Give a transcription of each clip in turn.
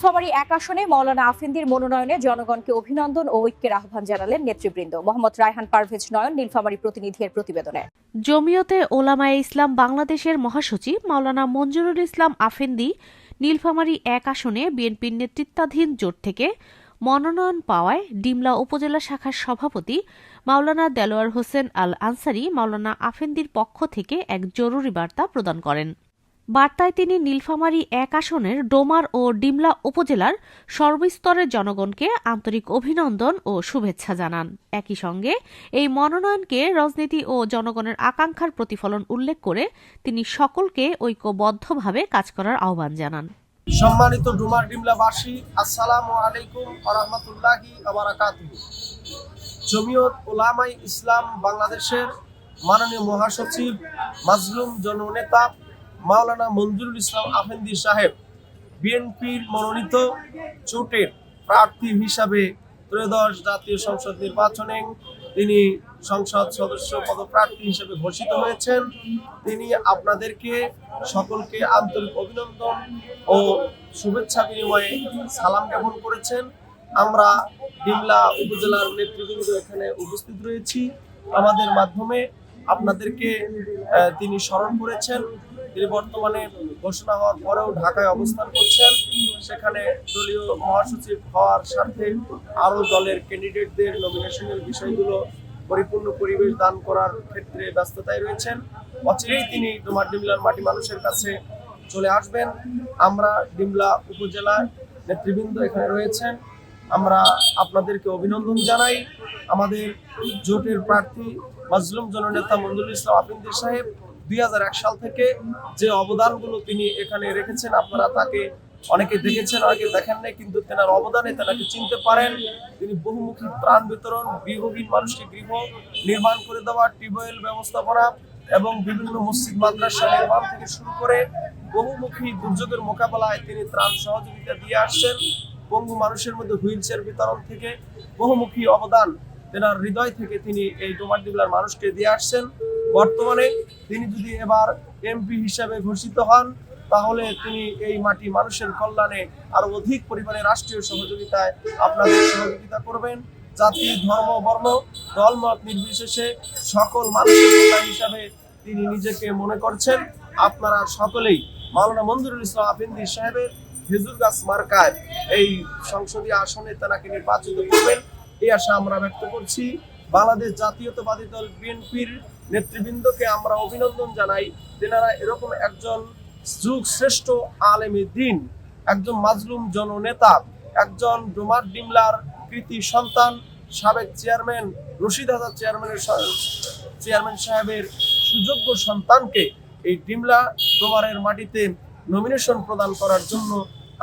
নীলফামারী এক আসনে মৌলানা আফিন্দির মনোনয়নে জনগণকে অভিনন্দন ও ঐক্যের আহ্বান জানালেন নেতৃবৃন্দ। মোহাম্মদ রায়হান পারভেজ নয়ন, নীলফামারী প্রতিনিধির প্রতিবেদনে। জমিয়তে ওলামায়ে ইসলাম বাংলাদেশের মহাসচিব মাওলানা মঞ্জুরুল ইসলাম আফেন্দি নীলফামারী এক আসনে বিএনপির নেতৃত্বাধীন জোট থেকে মনোনয়ন পাওয়ায় ডিমলা উপজেলা শাখার সভাপতি মাওলানা দেলোয়ার হোসেন আল আনসারি মাওলানা আফেন্দির পক্ষ থেকে এক জরুরি বার্তা প্রদান করেন। বার্তায় তিনি নীলফামারী এক আসনের ডোমার ও ডিমলা উপজেলার সর্বস্তরের জনগণকে আন্তরিক অভিনন্দন ও শুভেচ্ছা জানান। একই সঙ্গে এই মনোনয়নকে রাজনীতি ও জনগণের আকাঙ্ক্ষার প্রতিফলন উল্লেখ করে তিনি সকলকে ঐক্যবদ্ধভাবে কাজ করার আহ্বান জানান। সম্মানিত ডুমার ডিমলাবাসী, আসসালামু আলাইকুম আরহামতুল্লাহি জমিয়ত ওলামাই ইসলাম বাংলাদেশের মাননীয় মহাসচিব, মাজলুম জননেতা মাওলানা মঞ্জুরুল ইসলাম আফেন্দি সাহেব, বিএনপির মনোনীত জোটের প্রার্থী হিসাবে ত্রয়োদশ জাতীয় সংসদ নির্বাচনে তিনি সংসদ সদস্য পদপ্রার্থী হিসেবে ঘোষিত হয়েছেন। তিনি আপনাদেরকে সকলকে আন্তরিক অভিনন্দন ও শুভেচ্ছা বিনিময়ে সালাম জ্ঞাপন করেছেন। আমরা ডিমলা উপজেলার নেতৃবৃন্দ এখানে উপস্থিত রয়েছি। আমাদের মাধ্যমে আপনাদেরকে তিনি স্মরণ করেছেন। তিনি বর্তমানে ঘোষণা হওয়ার পরেও ঢাকায় অবস্থান করছেন। সেখানে দলীয় মহাসচিব হওয়ার স্বার্থে আরও দলের ক্যান্ডিডেটদের নমিনেশনের বিষয়গুলো পরিপূর্ণ পরিবেশ দান করার ক্ষেত্রে ব্যস্ততায় রয়েছেন। অচিরেই তিনি তোমার ডিমলার মাটি মানুষের কাছে চলে আসবেন। আমরা ডিমলা উপজেলার নেতৃবৃন্দ এখানে রয়েছেন। আমরা আপনাদেরকে অভিনন্দন জানাই। আমাদের জোটের প্রার্থী মাজলুম জননেতা মঞ্জুরুল ইসলাম আফিন্দির সাহেব দুই হাজার এক সাল থেকে যে অবদানগুলো তিনি এখানে রেখেছেন, আপনারা তাকে অনেকে দেখেছেন, অনেকে দেখেন নাই, কিন্তু তেনার অবদানে তেনাকে চিনতে পারেন। তিনি বহুমুখী ত্রাণ বিতরণ, গৃহহীন মানুষকে গৃহ নির্মাণ করে দেওয়া, টিউবওয়েল ব্যবস্থাপনা এবং বিভিন্ন মসজিদ, মাদ্রাসা নির্মাণ থেকে শুরু করে বহুমুখী দুর্যোগের মোকাবেলায় তিনি ত্রাণ সহযোগিতা দিয়ে আসছেন। পঙ্গু মানুষের মধ্যে হুইল চেয়ার বিতরণ থেকে বহুমুখী অবদান তেনার হৃদয় থেকে তিনি এই ডোমার মানুষকে দিয়ে আসছেন। বর্তমানে তিনি যদি এবার এমপি হিসাবে ঘোষিত হন, তাহলে তিনি এই মাটি মানুষের কল্যাণে আরও অধিক পরিমাণে রাষ্ট্রীয় সহযোগিতায় আপনাদের সহযোগিতা করবেন। জাতি, ধর্ম, বর্ণ, দলমত নির্বিশেষে সকল মানুষের নেতা হিসাবে তিনি নিজেকে মনে করছেন। আপনারা সকলেই মাওলানা মঞ্জুরুল ইসলাম আফিন্দি সাহেবের খেজুর গাছ মার্কায় এই সংসদীয় আসনে তেনাকে নির্বাচিত করবেন। এই আশা আমরা ব্যক্ত করছি। বাংলাদেশ জাতীয়তাবাদী দল বিএনপির নেতৃবৃন্দকে আমরা অভিনন্দন জানাই তেনারা এরকম একজন যুগ শ্রেষ্ঠ আলেমী দিন, একজন মাজলুম জননেতা, একজন ডোমার ডিমলার কৃতি সন্তান, সাবেক চেয়ারম্যান, রশিদ হাজার চেয়ারম্যানের চেয়ারম্যান সাহেবের সুযোগ্য সন্তানকে এই ডিমলা ডোমারের মাটিতে নমিনেশন প্রদান করার জন্য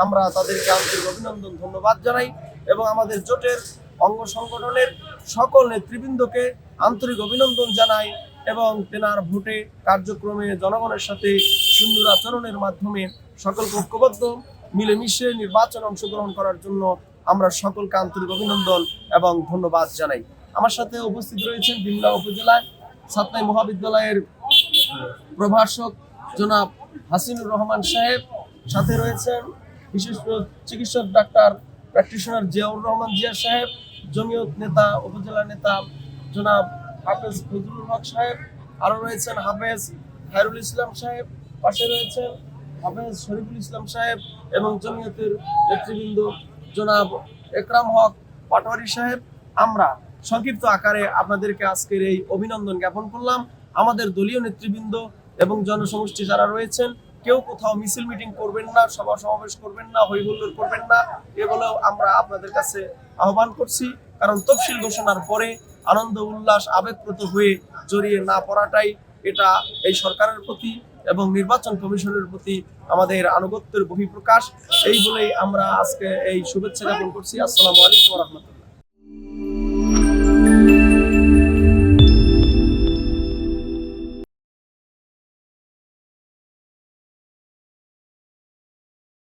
আমরা তাদেরকে আন্তরিক অভিনন্দন, ধন্যবাদ জানাই এবং আমাদের জোটের অঙ্গ সংগঠনের সকল নেতৃবৃন্দকে আন্তরিক অভিনন্দন জানাই। এবং তেনার ভোটে কার্যক্রমে জনগণের সাথে সুন্দর আচরণের মাধ্যমে সকলকে ঐক্যবদ্ধ, মিলেমিশে নির্বাচন অংশগ্রহণ করার জন্য আমরা সকলকে আন্তরিক অভিনন্দন এবং ধন্যবাদ জানাই। আমার সাথে উপস্থিত রয়েছেন বিমলা উপজেলায় সাতনাই মহাবিদ্যালয়ের প্রভাষক জনাব হাসিনুর রহমান সাহেব, সাথে রয়েছেন বিশেষ চিকিৎসক ডাক্তার প্র্যাকটিশনার জিয়াউর রহমান জিয়া সাহেব, জমিয়ত নেতা, উপজেলা নেতা জনাব হাফেজ ফজলুল হক সাহেব রয়েছেন হাফেজ খায়রুল ইসলাম সাহেব, পাশে রয়েছেন হাফেজ শরীফুল ইসলাম সাহেব এবং জমিয়তের নেতৃবৃন্দ জনাব একরাম হক পাটোয়ারি সাহেব। আমরা সংক্ষিপ্ত আকারে আপনাদেরকে আজকের এই অভিনন্দন জ্ঞাপন করলাম। আমাদের দলীয় নেতৃবৃন্দ এবং জনসমষ্টি যারা রয়েছেন, কেউ কোথাও মিছিল মিটিং করবেন না, সভা সমাবেশ করবেন না হইহুল্লোড় করবেন না, এগুলো আমরা আপনাদের কাছে আহ্বান করছি। কারণ তফসিল ঘোষণার পরে আনন্দ, উল্লাস আবেগপ্রত হয়ে জড়িয়ে না পড়াটাই এটা এই সরকারের প্রতি এবং নির্বাচন কমিশনের প্রতি আমাদের আনুগত্যের বহিঃপ্রকাশ। এই বলেই আমরা আজকে এই শুভেচ্ছা জ্ঞাপন করছি। আসসালামু আলাইকুম রহমতুল্লাহ।